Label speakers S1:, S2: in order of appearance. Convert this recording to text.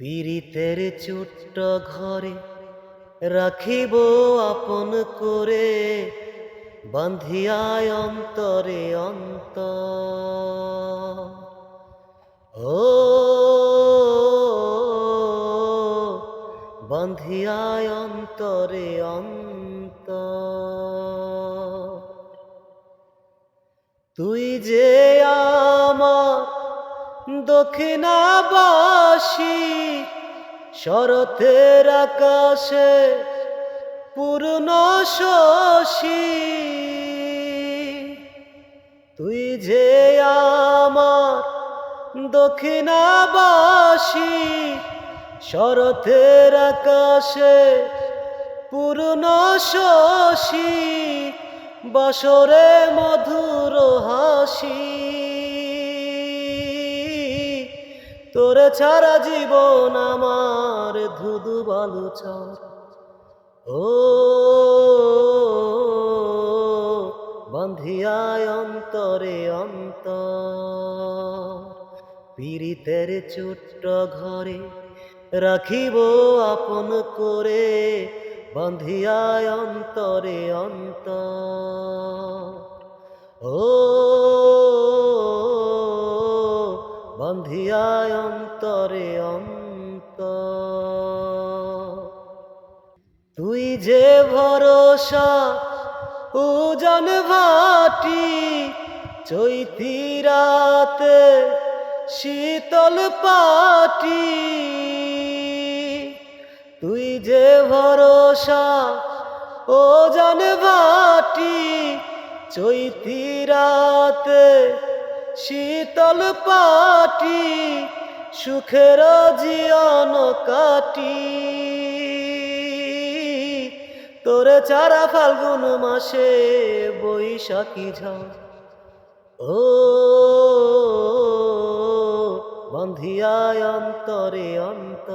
S1: পীড়িতের ছোট্ট ঘরে রাখিব আপন করে, বান্ধিয়ায় অন্তরে অন্ত ও বান্ধিয়ায় অন্তরে অন্ত তুই যে আমার দক্ষিণাবাসী শরতের আকাশে পূর্ণ শশী। তুই যে আমার দক্ষিণাবাসী, শরতের আকাশে পূর্ণ শশী, বসরে মধুর হাসি। তোরে ছাড়া জীবন আমার ধুধু বালুচর ও বন্ধিয়ায় অন্তরে অন্ত পীড়িতের ছোট্ট ঘরে রাখিব আপন করে, বন্ধিয়ায় অন্তরে অন্ত ও বন্ধিয়ায় অন্তরে অন্ত তুই যে ভরসা, উজন ভাটি চৈতি রাতে শীতল পাটি। তুই যে ভরসা ও জন ভাটি চৈতি রাতে শীতল পাটি, সুখের জিয়ন কাটি। তোরে চারা ফাল্গুন মাসে বৈশাখী ঝড়। ও বন্ধিয়ায় অন্তরে অন্ত